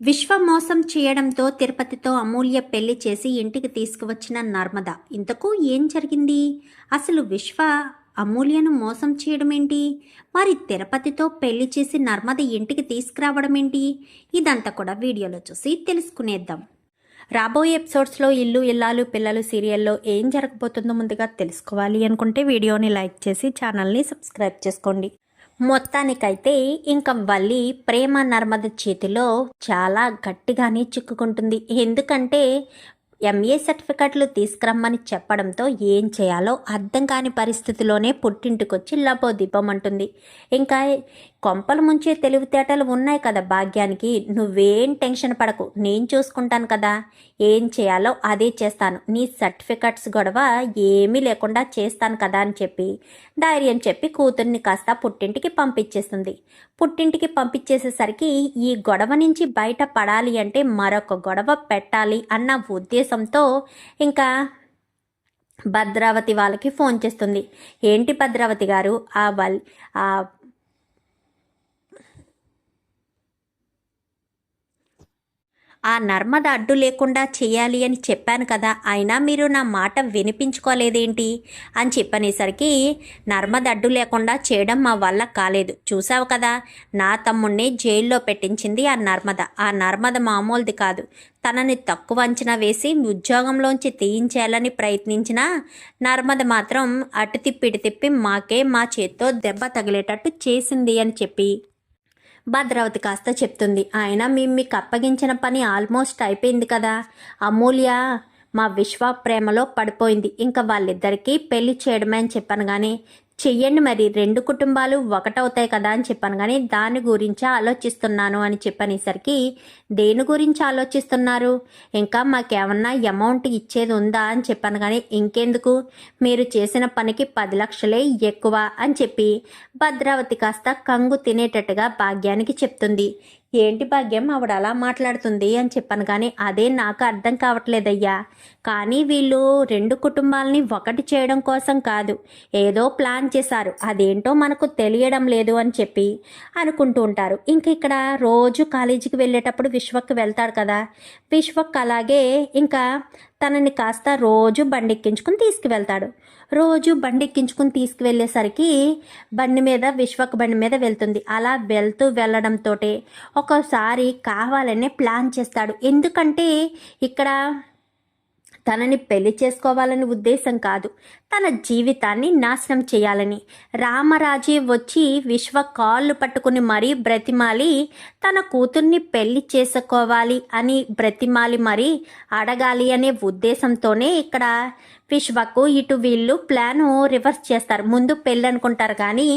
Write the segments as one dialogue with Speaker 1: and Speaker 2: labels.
Speaker 1: విశ్వ మోసం చేయడంతో తిరుపతితో అమూల్య పెళ్ళి చేసి ఇంటికి తీసుకువచ్చిన నర్మద. ఇంతకు ఏం జరిగింది? అసలు విశ్వ అమూల్యను మోసం చేయడం ఏంటి మరి తిరుపతితో పెళ్ళి చేసి నర్మద ఇంటికి తీసుకురావడం ఏంటి ఇదంతా కూడా వీడియోలో చూసి తెలుసుకునేద్దాం. రాబోయే ఎపిసోడ్స్లో ఇల్లు ఇల్లాలు పిల్లలు సీరియల్లో ఏం జరగబోతుందో ముందుగా తెలుసుకోవాలి అనుకుంటే వీడియోని లైక్ చేసి ఛానల్ని సబ్స్క్రైబ్ చేసుకోండి. మొత్తానికైతే ఇంకా వల్లి ప్రేమ నర్మద చేతిలో చాలా గట్టిగానే చిక్కుకుంటుంది. ఎందుకంటే ఎంఏ సర్టిఫికెట్లు తీసుకురమ్మని చెప్పడంతో ఏం చేయాలో అర్థం కాని పరిస్థితిలోనే పుట్టింటికొచ్చి లబోదిబ్బమంటుంది ఇంకా కొంపలు ముంచే తెలివితేటలు ఉన్నాయి కదా భాగ్యానికి. నువ్వేం టెన్షన్ పడకు. నేను చూసుకుంటాను కదా. ఏం చేయాలో అదే చేస్తాను. నీ సర్టిఫికెట్స్ గొడవ ఏమీ లేకుండా చేస్తాను కదా అని చెప్పి ధైర్యం చెప్పి కూతుర్ని కాస్త పుట్టింటికి పంపించేస్తుంది. పుట్టింటికి పంపించేసేసరికి ఈ గొడవ నుంచి బయట పడాలి అంటే మరొక గొడవ పెట్టాలి అన్న ఉద్దేశంతో ఇంకా భద్రావతి వాళ్ళకి ఫోన్ చేస్తుంది. ఏంటి భద్రావతి గారు? ఆ వల్ ఆ ఆ నర్మద అడ్డు లేకుండా చేయాలి అని చెప్పాను కదా అయినా మీరు నా మాట వినిపించుకోలేదేంటి? అని చెప్పనేసరికి నర్మద అడ్డు లేకుండా చేయడం మా వల్ల కాలేదు. చూసావు కదా నా తమ్ముణ్ణి జైల్లో పెట్టించింది ఆ నర్మద. ఆ నర్మద మామూలుది కాదు. తనని తక్కువ అంచనా వేసి ఉద్యోగంలోంచి తీయించాలని ప్రయత్నించినా నర్మద మాత్రం అటు తిప్పిటి తిప్పి మాకే మా చేత్తో దెబ్బ తగిలేటట్టు చేసింది అని చెప్పి భద్రావతి కాస్త చెప్తుంది. ఆయన మేము మీకు అప్పగించిన పని ఆల్మోస్ట్ అయిపోయింది కదా. అమూల్య మా విశ్వ ప్రేమలో పడిపోయింది. ఇంకా వాళ్ళిద్దరికీ పెళ్ళి చేయడమే అని చెప్పాను కానీ చెయ్యండి మరి. రెండు కుటుంబాలు ఒకటవుతాయి కదా అని చెప్పాను. కానీ దాని గురించి ఆలోచిస్తున్నాను అని చెప్పనేసరికి దేని గురించి ఆలోచిస్తున్నారు? ఇంకా మాకేమన్నా అమౌంట్ ఇచ్చేది ఉందా అని చెప్పాను. కానీ ఇంకెందుకు? మీరు చేసిన పనికి పది లక్షలే ఎక్కువ అని చెప్పి భద్రావతి కాస్త కంగు తినేటట్టుగా భాగ్యానికి చెప్తుంది. ఏంటి భాగ్యం? ఆవిడ అలా మాట్లాడుతుంది అని చెప్పాను. కానీ అదే నాకు అర్థం కావట్లేదయ్యా. కానీ వీళ్ళు రెండు కుటుంబాలని ఒకటి చేయడం కోసం కాదు ఏదో ప్లాన్ చేశారు. అదేంటో మనకు తెలియడం లేదు అని చెప్పి అనుకుంటూ ఉంటారు. ఇంక ఇక్కడ రోజు కాలేజీకి వెళ్ళేటప్పుడు విశ్వక్ వెళ్తాడు కదా. విశ్వక్ అలాగే ఇంకా తనని కాస్త రోజు బండెక్కించుకుని తీసుకువెళ్తాడు. రోజు బండి ఎక్కించుకుని తీసుకువెళ్ళేసరికి బండి మీద విశ్వక్ బండి మీద వెళ్తుంది. అలా వెళ్తూ వెళ్ళడంతో ఒక్కోసారి కావాలనే ప్లాన్ చేస్తాడు. ఎందుకంటే ఇక్కడ తనని పెళ్ళి చేసుకోవాలని ఉద్దేశం కాదు. తన జీవితాన్ని నాశనం చేయాలని. రామరాజే వచ్చి విశ్వ కాళ్ళు పట్టుకుని మరీ బ్రతిమాలి తన కూతుర్ని పెళ్ళి చేసుకోవాలి అని బ్రతిమాలి మరీ అడగాలి అనే ఉద్దేశంతోనే ఇక్కడ విశ్వకు ఇటు వీళ్ళు ప్లాను రివర్స్ చేస్తారు. ముందు పెళ్ళి అనుకుంటారు కానీ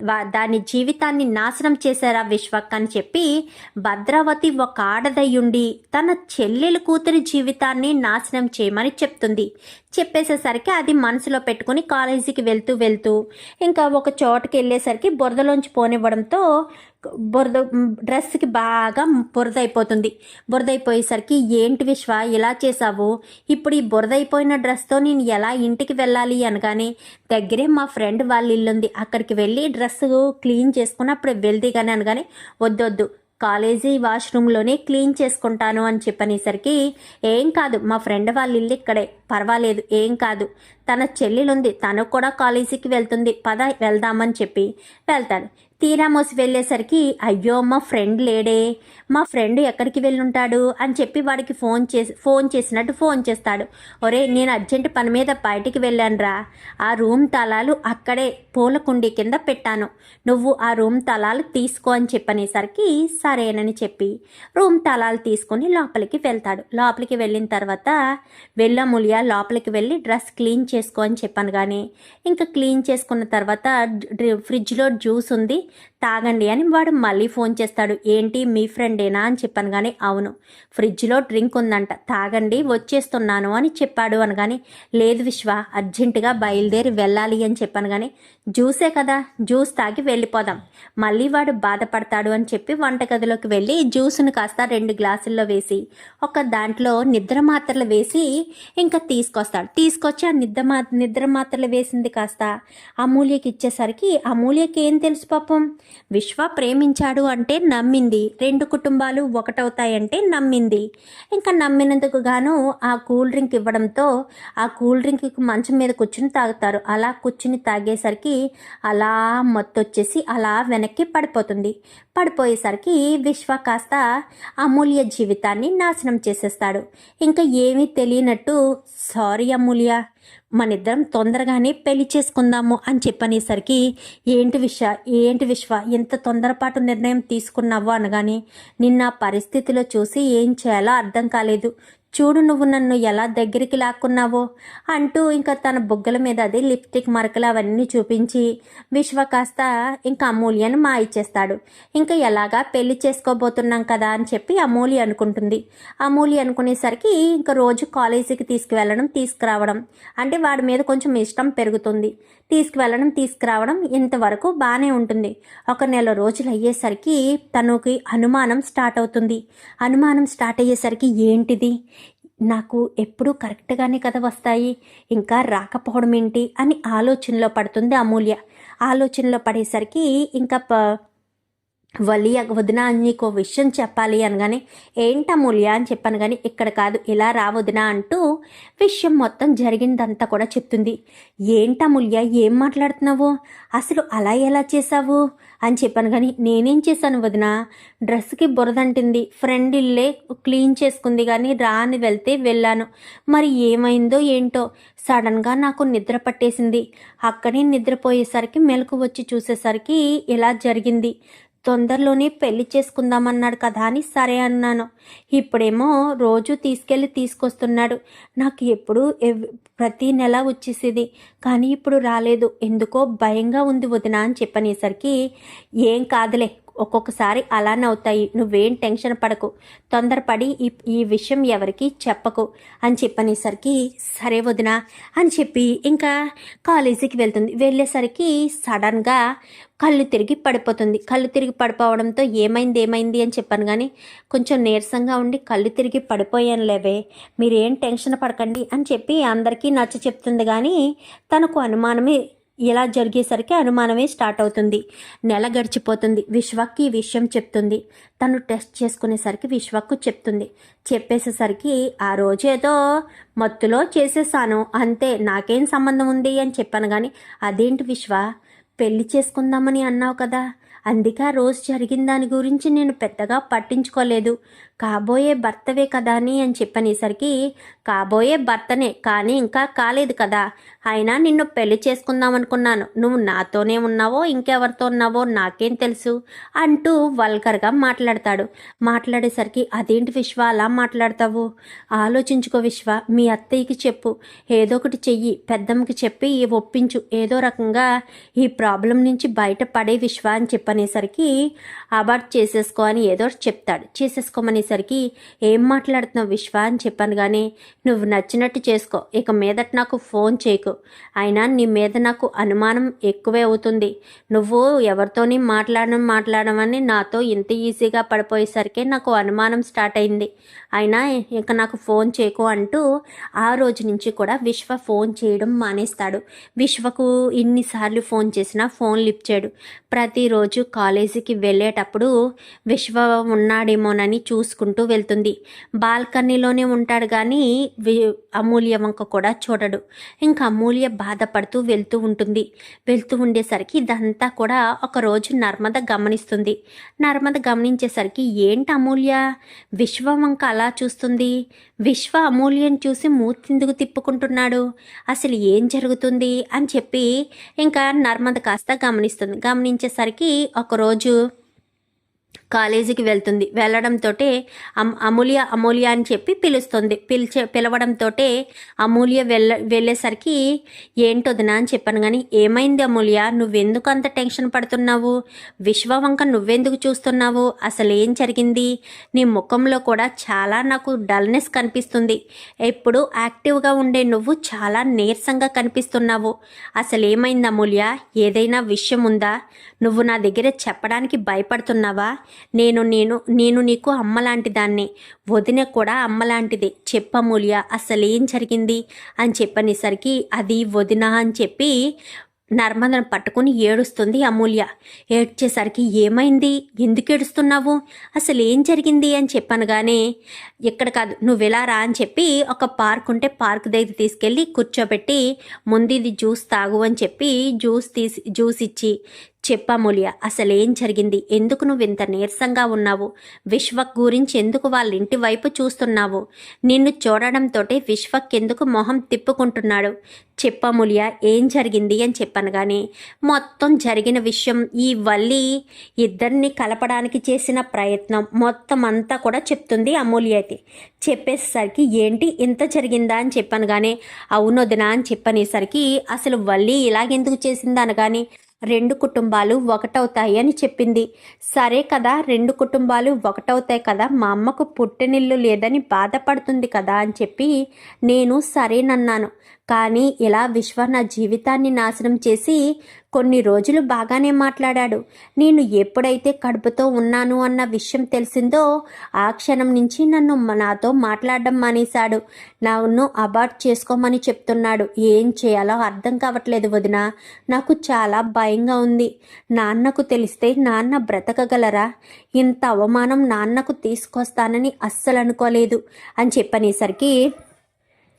Speaker 1: దాని జీవితాన్ని నాశనం చేశారా విశ్వక్ అని చెప్పి భద్రావతి ఒక ఆడదయ్యుండి తన చెల్లెలు కూతురి జీవితాన్ని నాశనం చేయమని చెప్తుంది. చెప్పేసేసరికి అది మనసులో పెట్టుకుని కాలేజీకి వెళ్తూ వెళ్తూ ఇంకా ఒక చోటకి వెళ్ళేసరికి బురదలోంచి పోనివ్వడంతో బురద డ్రెస్కి బాగా బురద అయిపోతుంది బురద అయిపోయేసరికి ఏంటి విశ్వ ఇలా చేసావు ఇప్పుడు ఈ బురద అయిపోయిన డ్రెస్తో నేను ఎలా ఇంటికి వెళ్ళాలి అనగానే దగ్గరే మా ఫ్రెండ్ వాళ్ళ ఇల్లుంది. అక్కడికి వెళ్ళి డ్రెస్ క్లీన్ చేసుకుని అప్పుడు వెళ్తే కానీ అనగానే వద్దొద్దు కాలేజీ వాష్రూమ్లోనే క్లీన్ చేసుకుంటాను అని చెప్పనేసరికి ఏం కాదు మా ఫ్రెండ్ వాళ్ళ ఇల్లు ఇక్కడే పర్వాలేదు ఏం కాదు. తన చెల్లెలుంది. తను కూడా కాలేజీకి వెళ్తుంది. పద వెళ్దామని చెప్పి వెళ్తాడు. తీరా మోసి వెళ్ళేసరికి అయ్యో మా ఫ్రెండ్ లేడే. మా ఫ్రెండ్ ఎక్కడికి వెళ్ళుంటాడు? అని చెప్పి వాడికి ఫోన్ చేసి ఫోన్ చేసినట్టు ఫోన్ చేస్తాడు. ఒరే నేను అర్జెంట్ పని మీద బయటికి వెళ్ళానురా. ఆ రూమ్ తలాలు అక్కడే పూల కుండీ కింద పెట్టాను. నువ్వు ఆ రూమ్ తలాలు తీసుకో అని చెప్పనేసరికి సరేనని చెప్పి రూమ్ తలాలు తీసుకొని లోపలికి వెళ్తాడు. లోపలికి వెళ్ళిన తర్వాత వెళ్ళములియా లోపలికి వెళ్ళి డ్రెస్ క్లీన్ చేసుకో అని చెప్పాను కానీ ఇంకా క్లీన్ చేసుకున్న తర్వాత ఫ్రిడ్జ్లో జ్యూస్ ఉంది తాగండి అని వాడు మళ్ళీ ఫోన్ చేస్తాడు. ఏంటి మీ ఫ్రెండేనా అని చెప్పాను కానీ అవును. ఫ్రిడ్జ్లో డ్రింక్ ఉందంట తాగండి వచ్చేస్తున్నాను అని చెప్పాడు అనగాని లేదు విశ్వ అర్జెంటుగా బయలుదేరి వెళ్ళాలి అని చెప్పాను కానీ జ్యూసే కదా జ్యూస్ తాగి వెళ్ళిపోదాం. మళ్ళీ వాడు బాధపడతాడు అని చెప్పి వంటగదిలోకి వెళ్ళి జ్యూస్ను కాస్త రెండు గ్లాసుల్లో వేసి ఒక దాంట్లో నిద్ర మాత్రలు వేసి ఇంకా తీసుకొస్తాడు. తీసుకొచ్చి ఆ నిద్ర మా నిద్ర మాత్రలు వేసింది కాస్త. అమూల్యకి ఇచ్చేసరికి అమూల్యకి ఏం తెలుసు పాపం? విశ్వ ప్రేమించాడు అంటే నమ్మింది. రెండు కుటుంబాలు ఒకటవుతాయంటే నమ్మింది. ఇంకా నమ్మినందుకు గాను ఆ కూల్ డ్రింక్ ఇవ్వడంతో ఆ కూల్ డ్రింక్ మంచం మీద కూర్చుని తాగుతారు. అలా కూర్చుని తాగేసరికి అలా మత్తొచ్చేసి అలా వెనక్కి పడిపోతుంది. పడిపోయేసరికి విశ్వ కాస్త అమూల్య జీవితాన్ని నాశనం చేసేస్తాడు. ఇంకా ఏమీ తెలియనట్టు సారీ అమూల్య మనిద్దరం తొందరగానే పెళ్ళి చేసుకుందాము అని చెప్పనేసరికి ఏంటి విశ్వ ఏంటి విశ్వ ఎంత తొందరపాటు నిర్ణయం తీసుకున్నావు అనగానే నిన్న పరిస్థితిలో చూసి ఏం చేయాలో అర్థం కాలేదు. చూడు నువ్వు నన్ను ఎలా దగ్గరికి లాక్కున్నావో అంటూ ఇంకా తన బుగ్గల మీద అది లిప్స్టిక్ మరకలు అవన్నీ చూపించి విశ్వ కాస్త ఇంకా అమూల్యను మా ఇచ్చేస్తాడు. ఇంకా ఎలాగా పెళ్ళి చేసుకోబోతున్నాం కదా అని చెప్పి అమూల్య అనుకుంటుంది. అమూల్య అనుకునేసరికి ఇంకా రోజు కాలేజీకి తీసుకువెళ్ళడం తీసుకురావడం అంటే వాడి మీద కొంచెం ఇష్టం పెరుగుతుంది. తీసుకువెళ్ళడం తీసుకురావడం ఇంతవరకు బాగానే ఉంటుంది. ఒక నెల రోజులు అయ్యేసరికి తనకి అనుమానం స్టార్ట్ అవుతుంది. అనుమానం స్టార్ట్ అయ్యేసరికి ఏంటిది? నాకు ఎప్పుడూ కరెక్ట్గానే కదా వస్తాయి. ఇంకా రాకపోవడం ఏంటి? అని ఆలోచనలో పడుతుంది అమూల్య. ఆలోచనలో పడేసరికి ఇంకా వలియ వలి వదిన నీకు విషయం చెప్పాలి అనగానే ఏంటమూల్య అని చెప్పాను కానీ ఇక్కడ కాదు ఇలా రా అంటూ విషయం మొత్తం జరిగిందంతా కూడా చెప్తుంది. ఏంటమూల్య ఏం మాట్లాడుతున్నావు? అసలు అలా ఎలా చేశావు? అని చెప్పాను కానీ నేనేం చేశాను వదిన? డ్రెస్కి బురదంటింది ఫ్రెండ్ ఇల్లే క్లీన్ చేసుకుంది కానీ రా అని వెళ్తే వెళ్ళాను. మరి ఏమైందో ఏంటో? సడన్గా నాకు నిద్ర పట్టేసింది. అక్కడే నిద్రపోయేసరికి మెలకు వచ్చి చూసేసరికి ఇలా జరిగింది. తొందరలోనే పెళ్ళి చేసుకుందామన్నాడు కదా అని సరే అన్నాను. ఇప్పుడేమో రోజు తీసుకెళ్ళి తీసుకొస్తున్నాడు. నాకు ఎప్పుడు ఎవ్- ప్రతి నెల వచ్చేసేది. కానీ ఇప్పుడు రాలేదు. ఎందుకో భయంగా ఉంది వదిన అని చెప్పనేసరికి ఏం కాదులే. ఒక్కొక్కసారి అలానే అవుతాయి. నువ్వేం టెన్షన్ పడకు. తొందరపడి ఈ ఈ విషయం ఎవరికి చెప్పకు. అని చెప్పనేసరికి సరే వదిన అని చెప్పి ఇంకా కాలేజీకి వెళ్తుంది. వెళ్ళేసరికి సడన్గా కళ్ళు తిరిగి పడిపోతుంది. కళ్ళు తిరిగి పడిపోవడంతో ఏమైంది ఏమైంది అని చెప్పాను కానీ కొంచెం నీరసంగా ఉండి కళ్ళు తిరిగి పడిపోయాను లేవే. మీరేం టెన్షన్ పడకండి అని చెప్పి అందరికీ నచ్చ చెప్తుంది కానీ తనకు అనుమానమే ఇలా జరిగేసరికి అనుమానమే స్టార్ట్ అవుతుంది. నెల గడిచిపోతుంది. విశ్వక్కి ఈ విషయం చెప్తుంది. తను టెస్ట్ చేసుకునేసరికి విశ్వక్కు చెప్తుంది. చెప్పేసేసరికి ఆ రోజు ఏదో మత్తులో చేసేసాను. అంతే నాకేం సంబంధం ఉంది అని చెప్పాను కానీ అదేంటి విశ్వ? పెళ్ళి చేసుకుందామని అన్నావు కదా. అందుకే ఆ రోజు జరిగిన దాని గురించి నేను పెద్దగా పట్టించుకోలేదు. కాబోయే భర్తవే కదా అని అని చెప్పనేసరికి కాబోయే భర్తనే కానీ ఇంకా కాలేదు కదా. అయినా నిన్ను పెళ్ళి చేసుకుందాం అనుకున్నాను నువ్వు నాతోనే ఉన్నావో ఇంకెవరితో ఉన్నావో నాకేం తెలుసు అంటూ వల్గర్గా మాట్లాడతాడు. మాట్లాడేసరికి అదేంటి విశ్వ అలా మాట్లాడతావు? ఆలోచించుకో విశ్వ మీ అత్తయ్యకి చెప్పు. ఏదో ఒకటి చెయ్యి పెద్దమ్మకి చెప్పి ఒప్పించు. ఏదో రకంగా ఈ ప్రాబ్లం నుంచి బయటపడే విశ్వ అని చెప్పనేసరికి అబార్ట్ చేసేసుకో అని ఏదో చెప్తాడు. చేసేసుకోమని అనేసరికి ఏం మాట్లాడుతున్నావు విశ్వ? అని చెప్పాను కానీ నువ్వు నచ్చినట్టు చేసుకో. ఇక మీదట నాకు ఫోన్ చేయకు. అయినా నీ మీద నాకు అనుమానం ఎక్కువే అవుతుంది. నువ్వు ఎవరితోని మాట్లాడడం మాట్లాడమని నాతో ఇంత ఈజీగా పడిపోయేసరికి నాకు అనుమానం స్టార్ట్ అయింది. అయినా ఇక నాకు ఫోన్ చేయకు అంటూ ఆ రోజు నుంచి కూడా విశ్వ ఫోన్ చేయడం మానేస్తాడు. విశ్వకు ఇన్నిసార్లు ఫోన్ చేసినా ఫోన్ లిఫ్ట్ చేయడు. ప్రతిరోజు కాలేజీకి వెళ్ళేటప్పుడు విశ్వ ఉన్నాడేమోనని చేసుకుంటూ వెళ్తుంది. బాల్కనీలోనే ఉంటాడు కానీ అమూల్య వంక కూడా చూడడు. ఇంకా అమూల్య బాధపడుతూ వెళ్తూ ఉంటుంది. వెళ్తూ ఉండేసరికి ఇదంతా కూడా ఒకరోజు నర్మద గమనిస్తుంది. నర్మద గమనించేసరికి ఏంటి అమూల్య? విశ్వ వంక అలా చూస్తుంది? విశ్వ అమూల్యం చూసి మూతిందుకు తిప్పుకుంటున్నాడు? అసలు ఏం జరుగుతుంది? అని చెప్పి ఇంకా నర్మద కాస్త గమనిస్తుంది. గమనించేసరికి ఒకరోజు కాలేజీకి వెళ్తుంది. వెళ్ళడంతో అమూల్య అమూల్య అని చెప్పి పిలుస్తుంది. పిలిచే పిలవడంతో అమూల్య వెళ్ళ వెళ్ళేసరికి ఏంటొదినా అని చెప్పాను కానీ ఏమైంది అమూల్య? నువ్వెందుకు అంత టెన్షన్ పడుతున్నావు? విశ్వవంక నువ్వెందుకు చూస్తున్నావు? అసలు ఏం జరిగింది? నీ ముఖంలో కూడా చాలా నాకు డల్నెస్ కనిపిస్తుంది. ఎప్పుడు యాక్టివ్గా ఉండే నువ్వు చాలా నీరసంగా కనిపిస్తున్నావు. అసలు ఏమైంది అమూల్య? ఏదైనా విషయం ఉందా? నువ్వు నా దగ్గర చెప్పడానికి భయపడుతున్నావా? నేను నేను నేను నీకు అమ్మలాంటి దాన్ని వదిన కూడా అమ్మలాంటిదే. చెప్పమూల్య అసలేం జరిగింది? అని చెప్పనేసరికి అది వదిన అని చెప్పి నర్మదను పట్టుకుని ఏడుస్తుంది అమూల్య. ఏడ్చేసరికి ఏమైంది? ఎందుకు ఏడుస్తున్నావు? అసలు ఏం జరిగింది? అని చెప్పాను కానీ ఇక్కడ కాదు నువ్వు ఇలా రా అని చెప్పి ఒక పార్క్ ఉంటే పార్క్ దగ్గర తీసుకెళ్ళి కూర్చోబెట్టి ముందు ఇది జ్యూస్ తాగు అని చెప్పి జ్యూస్ తీసి జ్యూస్ ఇచ్చి చెప్పామూల్య అసలేం జరిగింది? ఎందుకు నువ్వు ఇంత నీరసంగా ఉన్నావు? విశ్వక్ గురించి ఎందుకు వాళ్ళ ఇంటి వైపు చూస్తున్నావు? నిన్ను చూడడంతోటే విశ్వక్ ఎందుకు మొహం తిప్పుకుంటున్నాడు? చెప్పమూల్య ఏం జరిగింది అని చెప్పాను కానీ మొత్తం జరిగిన విషయం ఈ వల్లి ఇద్దరిని కలపడానికి చేసిన ప్రయత్నం మొత్తం అంతా కూడా చెప్తుంది అమూల్య అయితే. చెప్పేసరికి ఏంటి ఇంత జరిగిందా అని చెప్పాను కానీ అవునొదినా అని చెప్పనేసరికి అసలు వల్లి ఇలాగెందుకు అని అనగాని రెండు కుటుంబాలు ఒకటవుతాయి అని చెప్పింది. సరే కదా రెండు కుటుంబాలు ఒకటవుతాయి కదా మా అమ్మకు పుట్టినిల్లు లేదని బాధపడుతుంది కదా అని చెప్పి నేను సరేనన్నాను. కానీ ఇలా విశ్వ నా జీవితాన్ని నాశనం చేసి కొన్ని రోజులు బాగానే మాట్లాడాడు. నేను ఎప్పుడైతే కడుపుతో ఉన్నాను అన్న విషయం తెలిసిందో ఆ క్షణం నుంచి నన్ను నాతో మాట్లాడడం మానేశాడు. నన్ను అబార్ట్ చేసుకోమని చెప్తున్నాడు. ఏం చేయాలో అర్థం కావట్లేదు వదిన. నాకు చాలా భయంగా ఉంది. నాన్నకు తెలిస్తే నాన్న బ్రతకగలరా? ఇంత అవమానం నాన్నకు తీసుకొస్తానని అస్సలు అనుకోలేదు అని చెప్పనేసరికి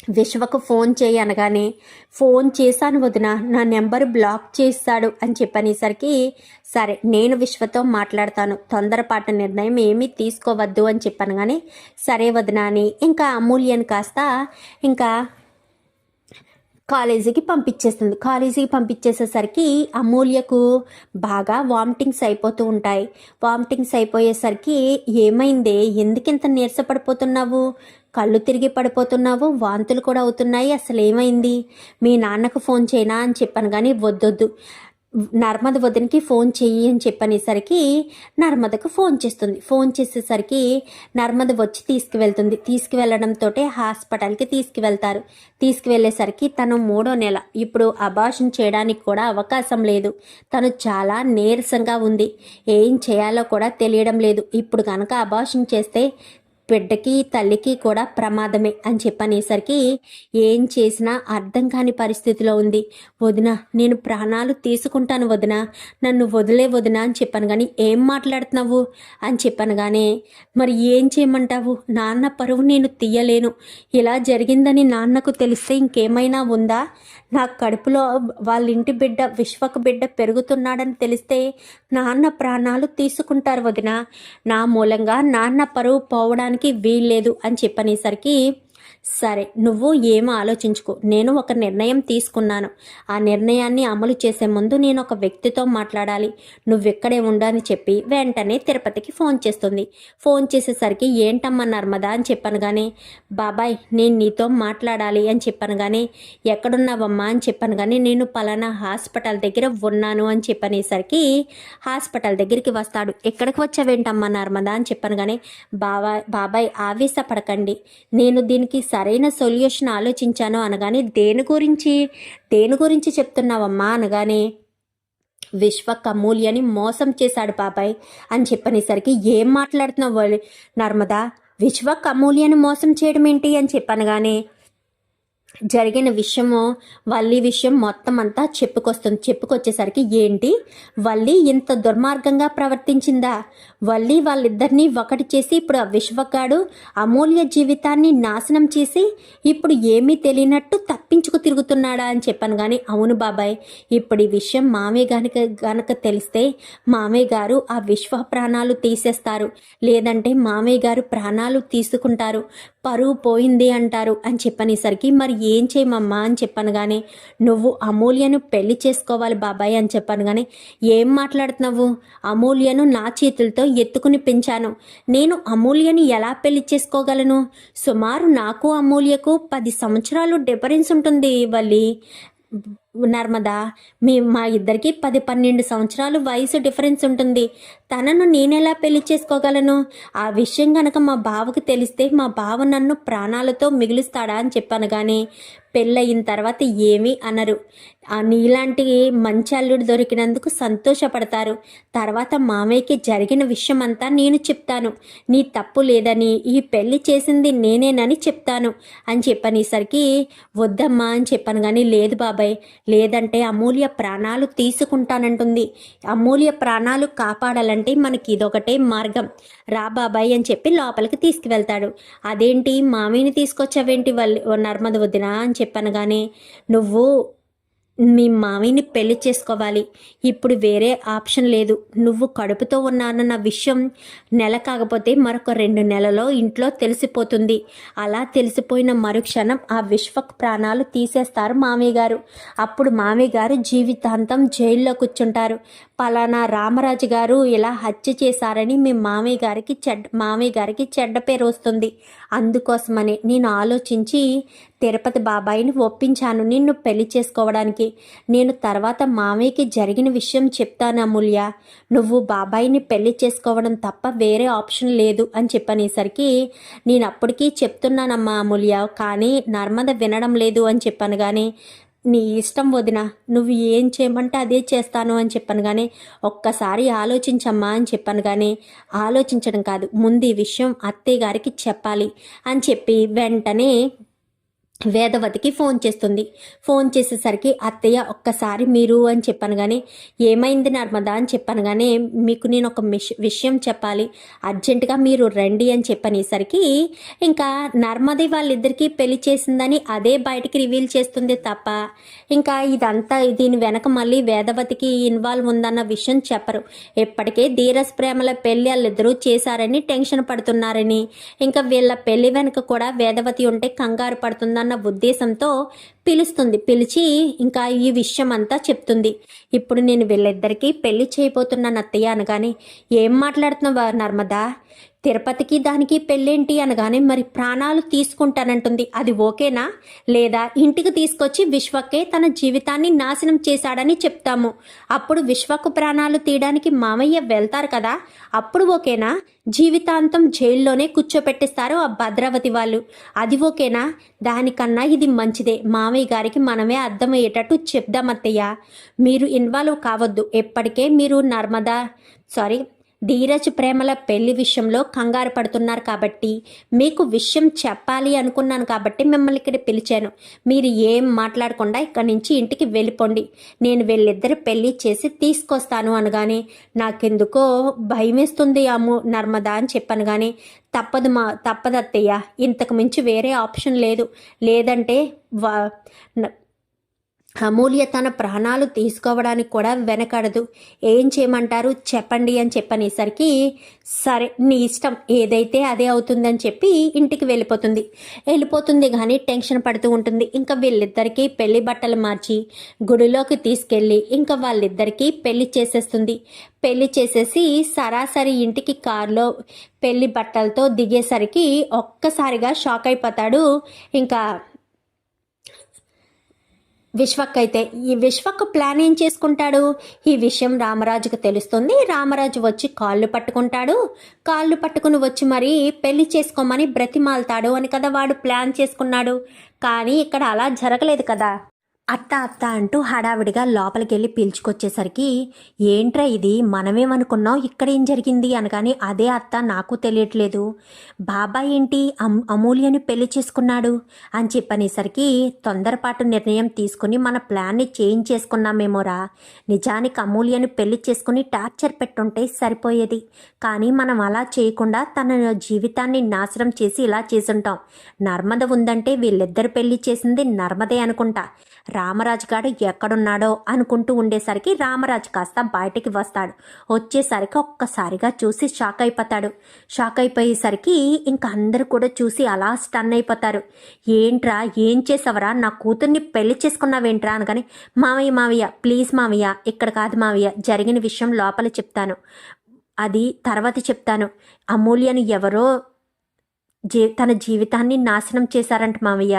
Speaker 1: విశ్వకు ఫోన్ చేయనగానే ఫోన్ చేశాను వదిన నా నెంబర్ బ్లాక్ చేశాడు అని చెప్పనేసరికి సరే నేను విశ్వతో మాట్లాడతాను తొందరపాటు నిర్ణయం ఏమీ తీసుకోవద్దు అని చెప్పాను కానీ సరే వదిన అని ఇంకా అమూల్యని కాస్త ఇంకా కాలేజీకి పంపించేస్తుంది. కాలేజీకి పంపించేసేసరికి అమూల్యకు బాగా వామిటింగ్స్ అయిపోతూ ఉంటాయి. వామిటింగ్స్ అయిపోయేసరికి ఏమైంది? ఎందుకింత నీరసపడిపోతున్నావు? కళ్ళు తిరిగి పడిపోతున్నావు వాంతులు కూడా అవుతున్నాయి. అసలు ఏమైంది? మీ నాన్నకు ఫోన్ చేయనా అని చెప్పాను కానీ వద్దొద్దు. నర్మద వదినకి ఫోన్ చెయ్యి అని చెప్పనేసరికి నర్మదకు ఫోన్ చేస్తుంది. ఫోన్ చేసేసరికి నర్మద వచ్చి తీసుకువెళ్తుంది. తీసుకువెళ్ళడంతో హాస్పిటల్కి తీసుకువెళ్తారు. తీసుకువెళ్ళేసరికి తను మూడో నెల. ఇప్పుడు అబార్షన్ చేయడానికి కూడా అవకాశం లేదు. తను చాలా నీరసంగా ఉంది. ఏం చేయాలో కూడా తెలియడం లేదు. ఇప్పుడు కనుక అబార్షన్ చేస్తే బిడ్డకి తల్లికి కూడా ప్రమాదమే అని చెప్పనేసరికి ఏం చేసినా అర్థం కాని పరిస్థితిలో ఉంది. వదిన నేను ప్రాణాలు తీసుకుంటాను వదిన. నన్ను వదిలే వదిన అని చెప్పాను కానీ ఏం మాట్లాడుతున్నావు అని చెప్పాను కానీ మరి ఏం చేయమంటావు? నాన్న పరువు నేను తీయలేను. ఇలా జరిగిందని నాన్నకు తెలిస్తే ఇంకేమైనా ఉందా? నా కడుపులో వాళ్ళ ఇంటి బిడ్డ విశ్వకు బిడ్డ పెరుగుతున్నాడని తెలిస్తే నాన్న ప్రాణాలు తీసుకుంటారు వదిన. నా మూలంగా నాన్న పరువు పోవడానికి వీల్లేదు అని చెప్పనేసరికి సరే నువ్వు ఏమో ఆలోచించుకో. నేను ఒక నిర్ణయం తీసుకున్నాను. ఆ నిర్ణయాన్ని అమలు చేసే ముందు నేను ఒక వ్యక్తితో మాట్లాడాలి. నువ్వెక్కడే ఉండని చెప్పి వెంటనే తిరుపతికి ఫోన్ చేస్తుంది. ఫోన్ చేసేసరికి ఏంటమ్మా నర్మదా అని చెప్పాను కానీ బాబాయ్ నేను నీతో మాట్లాడాలి అని చెప్పాను కానీ ఎక్కడున్నావమ్మా అని చెప్పాను కానీ నేను పలానా హాస్పిటల్ దగ్గర ఉన్నాను అని చెప్పనేసరికి హాస్పిటల్ దగ్గరికి వస్తాడు. ఎక్కడికి వచ్చావేంటమ్మా నర్మదా అని చెప్పాను కానీ బాబాయ్ బాబాయ్ ఆవేశపడకండి. నేను దీనికి సరైన సొల్యూషన్ ఆలోచించాను అనగానే దేని గురించి దేని గురించి చెప్తున్నావమ్మా? అనగానే విశ్వక్ అమూల్యని మోసం చేశాడు బాబాయ్ అని చెప్పనేసరికి ఏం మాట్లాడుతున్నావు నర్మదా? విశ్వక్ అమూల్యని మోసం చేయడం ఏంటి? అని చెప్పాను కానీ జరిగిన విషయము వల్లి విషయం మొత్తం అంతా చెప్పుకొస్తుంది. చెప్పుకొచ్చేసరికి ఏంటి? వల్లి ఇంత దుర్మార్గంగా ప్రవర్తించిందా? వల్లి వాళ్ళిద్దరినీ ఒకటి చేసి ఇప్పుడు ఆ విశ్వగాడు అమూల్య జీవితాన్ని నాశనం చేసి ఇప్పుడు ఏమీ తెలియనట్టు తప్పించుకు తిరుగుతున్నాడా అని చెప్పాను కానీ అవును బాబాయ్. ఇప్పుడు ఈ విషయం మామయ్య గనక గనక తెలిస్తే మామయ్య గారు ఆ విశ్వ ప్రాణాలు తీసేస్తారు. లేదంటే మామయ్య గారు ప్రాణాలు తీసుకుంటారు. పరువు పోయింది అంటారు అని చెప్పనేసరికి మరి ఏం చేయమమ్మా? అని చెప్పాను కానీ నువ్వు అమూల్యను పెళ్ళి చేసుకోవాలి బాబాయ్ అని చెప్పాను కానీ ఏం మాట్లాడుతున్నావు? అమూల్యను నా చేతులతో ఎత్తుకుని పెంచాను. నేను అమూల్యని ఎలా పెళ్ళి చేసుకోగలను? సుమారు నాకు అమూల్యకు పది సంవత్సరాలు డిఫరెన్స్ ఉంటుంది వల్లి. నర్మదా మీ మా ఇద్దరికి పది పన్నెండు సంవత్సరాలు వయసు డిఫరెన్స్ ఉంటుంది. తనను నేనెలా పెళ్ళి చేసుకోగలను? ఆ విషయం గనక మా బావకు తెలిస్తే మా బావ నన్ను ప్రాణాలతో మిగులుస్తాడా అని చెప్పాను కానీ పెళ్ళయిన తర్వాత ఏమీ అనరు. ఆ నీలాంటి మంచి అల్లుడు దొరికినందుకు సంతోషపడతారు. తర్వాత మామయ్యకి జరిగిన విషయం అంతా నేను చెప్తాను. నీ తప్పు లేదని ఈ పెళ్ళి చేసింది నేనేనని చెప్తాను. అని చెప్పనేసరికి వద్దమ్మా అని చెప్పాను కానీ లేదు బాబాయ్ లేదంటే అమూల్య ప్రాణాలు తీసుకుంటానంటుంది. అమూల్య ప్రాణాలు కాపాడాలంటే మనకి ఇదొకటే మార్గం. రా బాబాయ్ అని చెప్పి లోపలికి తీసుకువెళ్తాడు. అదేంటి మామయ్యని తీసుకొచ్చావేంటి వాళ్ళు నర్మద వదిన అని చెప్పాను కానీ నువ్వు మీ మామయ్యని పెళ్ళి చేసుకోవాలి. ఇప్పుడు వేరే ఆప్షన్ లేదు. నువ్వు కడుపుతో ఉన్నానన్న విషయం నెల కాకపోతే మరొక రెండు నెలలో ఇంట్లో తెలిసిపోతుంది. అలా తెలిసిపోయిన మరుక్షణం ఆ విశ్వక్ ప్రాణాలు తీసేస్తారు మామయ్య గారు అప్పుడు మామయ్య గారు జీవితాంతం జైల్లో కూర్చుంటారు. పలానా రామరాజు గారు ఇలా హత్య చేశారని మీ మామయ్య గారికి చెడ్డ మామయ్య గారికి చెడ్డ పేరు వస్తుంది. అందుకోసమని నేను ఆలోచించి తిరుపతి బాబాయిని ఒప్పించాను నిన్ను పెళ్ళి చేసుకోవడానికి. నేను తర్వాత మామయ్యకి జరిగిన విషయం చెప్తాను అమూల్య. నువ్వు బాబాయిని పెళ్ళి చేసుకోవడం తప్ప వేరే ఆప్షన్ లేదు అని చెప్పనేసరికి నేను అప్పటికీ చెప్తున్నానమ్మా అమూల్య కానీ నర్మద వినడం లేదు అని చెప్పాను కానీ నీ ఇష్టం వదిన నువ్వు ఏం చేయమంటే అదే చేస్తాను అని చెప్పాను కానీ ఒక్కసారి ఆలోచించమ్మా అని చెప్పాను కానీ ఆలోచించడం కాదు. ముందు ఈ విషయం అత్తయ్య గారికి చెప్పాలి అని చెప్పి వెంటనే వేదవతికి ఫోన్ చేస్తుంది. ఫోన్ చేసేసరికి అత్తయ్య ఒక్కసారి మీరు అని చెప్పాను కానీ ఏమైంది నర్మదా అని చెప్పాను కానీ మీకు నేను ఒక విషయం చెప్పాలి. అర్జెంటుగా మీరు రండి అని చెప్పనేసరికి ఇంకా నర్మది వాళ్ళిద్దరికీ పెళ్ళి చేసిందని అదే బయటికి రివీల్ చేస్తుంది తప్ప ఇంకా ఇదంతా దీని వెనక మళ్ళీ వేదవతికి ఇన్వాల్వ్ ఉందన్న విషయం చెప్పరు. ఎప్పటికే ధీరస్ ప్రేమల పెళ్ళి వాళ్ళిద్దరూ చేశారని టెన్షన్ పడుతున్నారని ఇంకా వీళ్ళ పెళ్ళి వెనక కూడా వేదవతి ఉంటే కంగారు పడుతుందని అన్న ఉద్దేశంతో పిలుస్తుంది. పిలిచి ఇంకా ఈ విషయం అంతా చెప్తుంది. ఇప్పుడు నేను వీళ్ళిద్దరికీ పెళ్ళి చేయబోతున్నాను అత్తయ్య అనగానే ఏం మాట్లాడుతున్నావు నర్మదా? తిరుపతికి దానికి పెళ్ళేంటి అనగానే మరి ప్రాణాలు తీసుకుంటానంటుంది. అది ఓకేనా? లేదా ఇంటికి తీసుకొచ్చి విశ్వకే తన జీవితాన్ని నాశనం చేశాడని చెప్తాము. అప్పుడు విశ్వకు ప్రాణాలు తీయడానికి మామయ్య వెళ్తారు కదా? అప్పుడు ఓకేనా? జీవితాంతం జైల్లోనే కూర్చోపెట్టిస్తారు ఆ భద్రావతి వాళ్ళు. అది ఓకేనా? దానికన్నా ఇది మంచిదే. మామయ్య గారికి మనమే అర్థమయ్యేటట్టు చెప్దామత్తయ్య మీరు ఇన్వాల్వ్ కావద్దు. ఎప్పటికే మీరు నర్మదా సారీ ధీరజ్ ప్రేమల పెళ్ళి విషయంలో కంగారు పడుతున్నారు కాబట్టి మీకు విషయం చెప్పాలి అనుకున్నాను కాబట్టి మిమ్మల్ని ఇక్కడ పిలిచాను. మీరు ఏం మాట్లాడకుండా ఇక్కడి నుంచి ఇంటికి వెళ్ళిపోండి. నేను వీళ్ళిద్దరు పెళ్ళి చేసి తీసుకొస్తాను అనగానే నాకెందుకో భయమేస్తుంది అమ్ము నర్మదా అని చెప్పాను కానీ తప్పదు మా తప్పదు ఇంతకు మించి వేరే ఆప్షన్ లేదు. లేదంటే వా అమూల్య తన ప్రాణాలు తీసుకోవడానికి కూడా వెనకడదు. ఏం చేయమంటారు? చెప్పండి అని చెప్పనేసరికి సరే నీ ఇష్టం ఏదైతే అదే అవుతుందని చెప్పి ఇంటికి వెళ్ళిపోతుంది. వెళ్ళిపోతుంది కానీ టెన్షన్ పడుతూ ఉంటుంది. ఇంకా వీళ్ళిద్దరికీ పెళ్ళి బట్టలు మార్చి గుడిలోకి తీసుకెళ్ళి ఇంకా వాళ్ళిద్దరికీ పెళ్ళి చేసేస్తుంది. పెళ్ళి చేసేసి సరాసరి ఇంటికి కారులో పెళ్ళి బట్టలతో దిగేసరికి ఒక్కసారిగా షాక్ అయిపోతాడు. ఇంకా విశ్వక్ అయితే ఈ విశ్వక్ ప్లాన్ ఏం చేసుకుంటాడు? ఈ విషయం రామరాజుకు తెలుస్తుంది. రామరాజు వచ్చి కాళ్ళు పట్టుకుంటాడు. కాళ్ళు పట్టుకుని వచ్చి మరి పెళ్ళి చేసుకోమని బ్రతిమాలతాడు అని కదా వాడు ప్లాన్ చేసుకున్నాడు. కానీ ఇక్కడ అలా జరగలేదు కదా. అత్త అత్త అంటూ హడావిడిగా లోపలికెళ్ళి పిలుచుకొచ్చేసరికి పీల్చుకొచ్చేసరికి ఏంట్రా ఇది? మనమేమనుకున్నాం ఇక్కడ ఏం జరిగింది? అనగానే అదే అత్త నాకు తెలియట్లేదు. బాబాయ్ ఏంటి? అమ్ అమూల్యని పెళ్ళి చేసుకున్నాడు. అని చెప్పనేసరికి తొందరపాటు నిర్ణయం తీసుకుని మన ప్లాన్ని చేంజ్ చేసుకున్నామేమోరా. నిజానికి అమూల్యని పెళ్ళి చేసుకుని టార్చర్ పెట్టుంటే సరిపోయేది. కానీ మనం అలా చేయకుండా తన జీవితాన్ని నాశనం చేసి ఇలా చేసుంటాం. నర్మద ఉందంటే వీళ్ళిద్దరు పెళ్ళి చేసింది నర్మదే అనుకుంటా. రామరాజు గారు ఎక్కడున్నాడో అనుకుంటూ ఉండేసరికి రామరాజు కాస్త బయటికి వస్తాడు. వచ్చేసరికి ఒక్కసారిగా చూసి షాక్ అయిపోతాడు. షాక్ అయిపోయేసరికి ఇంకా అందరూ కూడా చూసి అలా స్టన్ అయిపోతారు. ఏంట్రా ఏం చేసావరా? నా కూతుర్ని పెళ్ళి చేసుకున్నావేంట్రా అనగాని మావయ్య మావయ్య ప్లీజ్ మావయ్య ఇక్కడ కాదు మావయ్య జరిగిన విషయం లోపల చెప్తాను. అది తర్వాత చెప్తాను. అమూల్యను ఎవరో జీ తన జీవితాన్ని నాశనం చేశారంట మావయ్య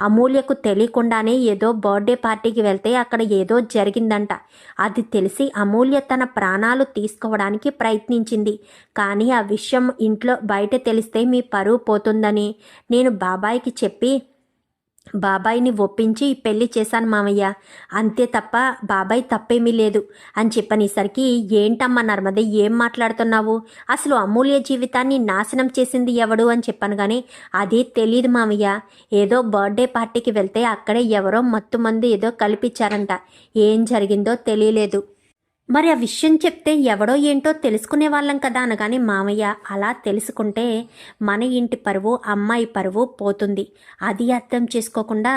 Speaker 1: అమూల్యకు తెలియకుండానే ఏదో బర్త్డే పార్టీకి వెళ్తే అక్కడ ఏదో జరిగిందంట. అది తెలిసి అమూల్య తన ప్రాణాలు తీసుకోవడానికి ప్రయత్నించింది. కానీ ఆ విషయం ఇంట్లో బయట తెలిస్తే మీ పరువు పోతుందని నేను బాబాయికి చెప్పి బాబాయ్ని ఒప్పించి పెళ్ళి చేశాను మామయ్య. అంతే తప్ప బాబాయ్ తప్పేమీ లేదు. అని చెప్పనేసరికి ఏంటమ్మా నర్మదే ఏం మాట్లాడుతున్నావు? అసలు అమూల్య జీవితాన్ని నాశనం చేసింది ఎవడు? అని చెప్పాను కానీ అదే తెలియదు మామయ్య. ఏదో బర్త్డే పార్టీకి వెళ్తే అక్కడే ఎవరో మత్తు మంది ఏదో కల్పించారంట ఏం జరిగిందో తెలియలేదు. మరి ఆ విషయం చెప్తే ఎవడో ఏంటో తెలుసుకునే వాళ్ళం కదా అనగానే మామయ్య అలా తెలుసుకుంటే మన ఇంటి పరువు అమ్మాయి పరువు పోతుంది. అది అర్థం చేసుకోకుండా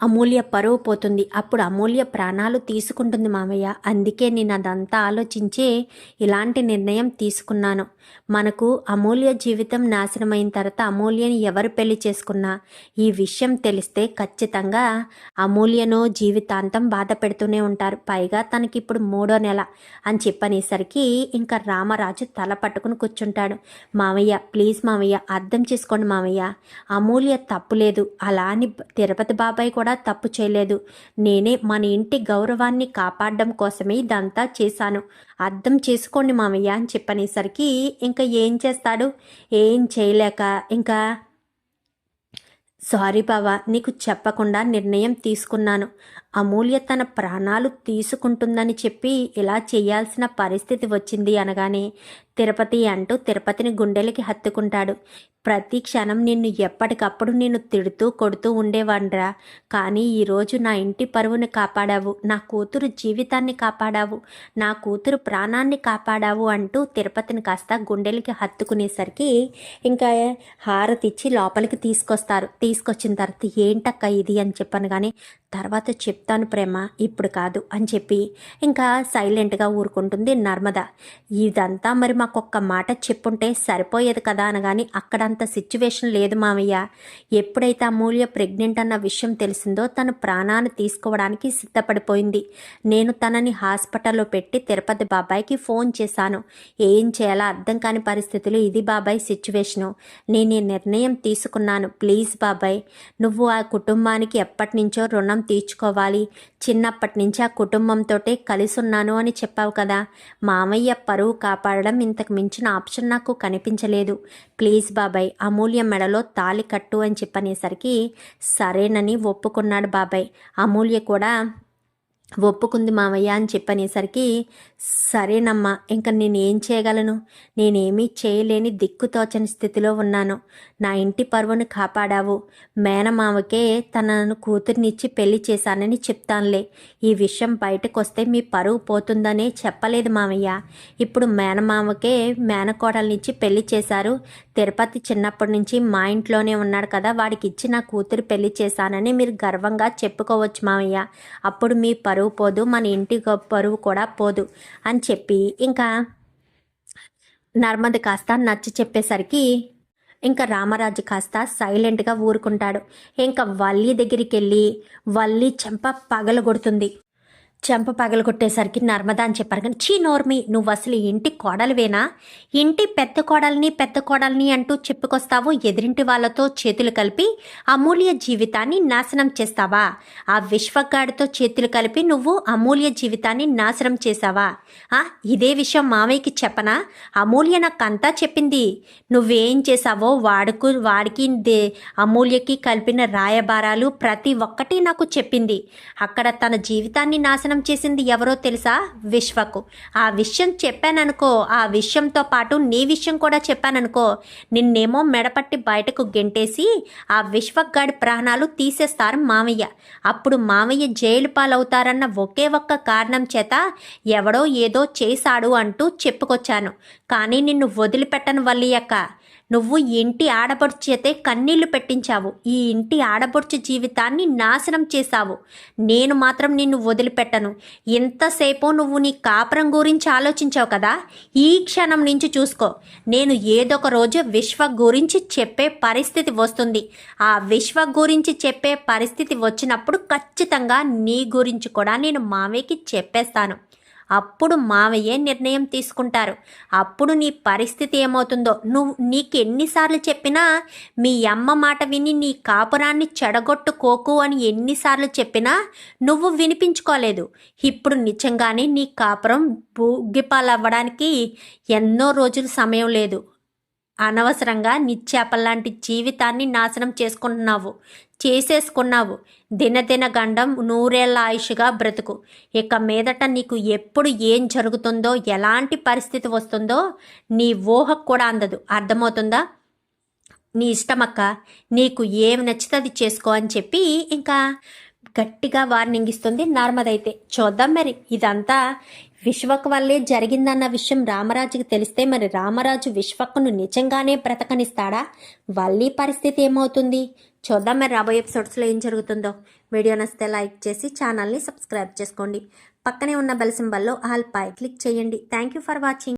Speaker 1: అమూల్య పరువు పోతుంది. అప్పుడు అమూల్య ప్రాణాలు తీసుకుంటుంది మామయ్య. అందుకే నేను అదంతా ఆలోచించే ఇలాంటి నిర్ణయం తీసుకున్నాను. మనకు అమూల్య జీవితం నాశనమైన తర్వాత అమూల్యని ఎవరు పెళ్ళి చేసుకున్నా? ఈ విషయం తెలిస్తే ఖచ్చితంగా అమూల్యను జీవితాంతం బాధ పెడుతూనే ఉంటారు. పైగా తనకి ఇప్పుడు మూడో నెల అని చెప్పనేసరికి ఇంకా రామరాజు తల పట్టుకుని కూర్చుంటాడు. మామయ్య ప్లీజ్ మామయ్య అర్థం చేసుకోండి మామయ్య. అమూల్య తప్పు లేదు. అలా అని తిరుపతి బాబాయ్ కూడా తప్పు చేయలేదు. నేనే మన ఇంటి గౌరవాన్ని కాపాడడం కోసమే ఇదంతా చేశాను. అర్థం చేసుకోండి మామయ్య అని చెప్పనేసరికి ఇంకా ఏం చేస్తాడు? ఏం చేయలేక ఇంకా సారీ బావా నీకు చెప్పకుండా నిర్ణయం తీసుకున్నాను. అమూల్య తన ప్రాణాలు తీసుకుంటుందని చెప్పి ఇలా చేయాల్సిన పరిస్థితి వచ్చింది అనగానే తిరుపతి అంటూ తిరుపతిని గుండెలకి హత్తుకుంటాడు. ప్రతి క్షణం నిన్ను ఎప్పటికప్పుడు నిన్ను తిడుతూ కొడుతూ ఉండేవాడ్రా. కానీ ఈరోజు నా ఇంటి పరువుని కాపాడావు. నా కూతురు జీవితాన్ని కాపాడావు. నా కూతురు ప్రాణాన్ని కాపాడావు అంటూ తిరుపతిని కాస్త గుండెలకి హత్తుకునేసరికి ఇంకా హారతిచ్చి లోపలికి తీసుకొస్తారు. తీసుకొచ్చిన తర్వాత ఏంటక్క ఇది? అని చెప్పాను కానీ తర్వాత చెప్తాను ప్రేమ ఇప్పుడు కాదు అని చెప్పి ఇంకా సైలెంట్గా ఊరుకుంటుంది నర్మద. ఇదంతా మరి మా నాకొక్క మాట చెప్పుంటే సరిపోయేది కదా అనగాని అక్కడంత సిచ్యువేషన్ లేదు మామయ్య ఎప్పుడైతే అమూల్య ప్రెగ్నెంట్ అన్న విషయం తెలిసిందో తను ప్రాణాన్ని తీసుకోవడానికి సిద్ధపడిపోయింది. నేను తనని హాస్పిటల్లో పెట్టి తిరుపతి బాబాయ్కి ఫోన్ చేశాను. ఏం చేయాలో అర్థం కాని పరిస్థితులు ఇది బాబాయ్ సిచ్యువేషను. నేను ఈ నిర్ణయం తీసుకున్నాను. ప్లీజ్ బాబాయ్ నువ్వు ఆ కుటుంబానికి ఎప్పటి నుంచో రుణం తీర్చుకోవాలి. చిన్నప్పటి నుంచి ఆ కుటుంబంతోటే కలిసి ఉన్నాను అని చెప్పావు కదా. మామయ్య పరువు కాపాడడం ఇంతకు మించిన ఆప్షన్ నాకు కనిపించలేదు. ప్లీజ్ బాబాయ్ అమూల్య మెడలో తాలి కట్టు అని చెప్పనేసరికి సరేనని ఒప్పుకున్నాడు బాబాయ్. అమూల్య కూడా ఒప్పుకుంది మామయ్య అని చెప్పనేసరికి సరేనమ్మా ఇంకా నేను ఏం చేయగలను? నేనేమీ చేయలేని దిక్కుతోచని స్థితిలో ఉన్నాను. నా ఇంటి పరువును కాపాడావు. మేనమామకే తనను కూతుర్నిచ్చి పెళ్ళి చేశానని చెప్తానులే. ఈ విషయం బయటకొస్తే మీ పరువు పోతుందనే చెప్పలేదు మామయ్య. ఇప్పుడు మేనమామకే మేనకోడలనిచ్చి పెళ్ళి చేశారు. తిరుపతి చిన్నప్పటి నుంచి మా ఇంట్లోనే ఉన్నాడు కదా వాడికి ఇచ్చి నా కూతురు పెళ్ళి చేశానని మీరు గర్వంగా చెప్పుకోవచ్చు మామయ్య. అప్పుడు మీ పరువు పోదు మన ఇంటి పరువు కూడా పోదు అని చెప్పి ఇంకా నర్మది కాస్త నచ్చి చెప్పేసరికి ఇంకా రామరాజు కాస్త సైలెంట్గా ఊరుకుంటాడు. ఇంకా వల్లి దగ్గరికి వెళ్ళి వల్లి చెంప పగలగొడుతుంది. చెంప పగలగొట్టేసరికి నర్మదా అని చెప్పారు. కానీ చీ నోర్మి నువ్వు అసలు ఇంటి కోడలివేనా? ఇంటి పెద్ద కోడల్ని పెద్ద కోడల్ని అంటూ చెప్పుకొస్తావు ఎదిరింటి వాళ్ళతో చేతులు కలిపి అమూల్య జీవితాన్ని నాశనం చేస్తావా? ఆ విశ్వగాడితో చేతులు కలిపి నువ్వు అమూల్య జీవితాన్ని నాశనం చేశావా? ఆ ఇదే విషయం మామయ్యకి చెప్పనా? అమూల్య నాకు అంతా చెప్పింది. నువ్వేం చేసావో వాడుకు వాడికి దే అమూల్యకి కలిపిన రాయబారాలు ప్రతి ఒక్కటి నాకు చెప్పింది. అక్కడ తన జీవితాన్ని నాశనం చేసింది ఎవరో తెలుసా? విశ్వకు. ఆ విషయం చెప్పాననుకో ఆ విషయంతో పాటు నీ విషయం కూడా చెప్పాననుకో నిన్నేమో మెడపట్టి బయటకు గెంటేసి ఆ విశ్వగాడి ప్రాణాలు తీసేస్తారు మామయ్య. అప్పుడు మామయ్య జైలు పాలవుతారన్న ఒకే ఒక్క కారణం చేత ఎవడో ఏదో చేశాడు అంటూ చెప్పుకొచ్చాను. కానీ నిన్ను వదిలిపెట్టను వల్లియక్క. నువ్వు ఇంటి ఆడపడుచు చేతే కన్నీళ్ళు పెట్టించావు. ఈ ఇంటి ఆడపడుచు జీవితాన్ని నాశనం చేశావు. నేను మాత్రం నిన్ను వదిలిపెట్టను. ఎంతసేపు నువ్వు నీ కాపురం గురించి ఆలోచించావు కదా? ఈ క్షణం నుంచి చూసుకో. నేను ఏదొక రోజు విశ్వ గురించి చెప్పే పరిస్థితి వస్తుంది. ఆ విశ్వ గురించి చెప్పే పరిస్థితి వచ్చినప్పుడు ఖచ్చితంగా నీ గురించి కూడా నేను మామయ్యకి చెప్పేస్తాను. అప్పుడు మావయ్యే నిర్ణయం తీసుకుంటారు. అప్పుడు నీ పరిస్థితి ఏమవుతుందో నువ్వు నీకు ఎన్నిసార్లు చెప్పినా మీ అమ్మ మాట విని నీ కాపురాన్ని చెడగొట్టుకోకు అని ఎన్నిసార్లు చెప్పినా నువ్వు వినిపించుకోలేదు. ఇప్పుడు నిజంగానే నీ కాపురం బూగిపాలవ్వడానికి ఎన్నో రోజులు సమయం లేదు. అనవసరంగా నిత్యాపల్లాంటి జీవితాన్ని నాశనం చేసుకుంటున్నావు చేసేసుకున్నావు. దినదిన గండం నూరేళ్ళ ఆయుష్గా బ్రతుకు. ఇక మీదట నీకు ఎప్పుడు ఏం జరుగుతుందో ఎలాంటి పరిస్థితి వస్తుందో నీ ఊహకు కూడా అందదు. అర్థమవుతుందా? నీ ఇష్టమక్క నీకు ఏం నచ్చితే అది చేసుకో అని చెప్పి ఇంకా గట్టిగా వార్నింగ్ ఇస్తుంది నార్మదైతే. చూద్దాం మరి. ఇదంతా విశ్వక్ వల్లే జరిగిందన్న విషయం రామరాజుకి తెలిస్తే మరి రామరాజు విశ్వక్ను నిజంగానే బ్రతకనిస్తాడా? వల్లి పరిస్థితి ఏమవుతుంది? చూద్దాం మరి రాబోయే ఎపిసోడ్స్లో ఏం జరుగుతుందో. వీడియో నచ్చితే లైక్ చేసి ఛానల్ని సబ్స్క్రైబ్ చేసుకోండి. పక్కనే ఉన్న బెల్ సింబల్లో ఆల్ పై క్లిక్ చేయండి. Thank you for watching.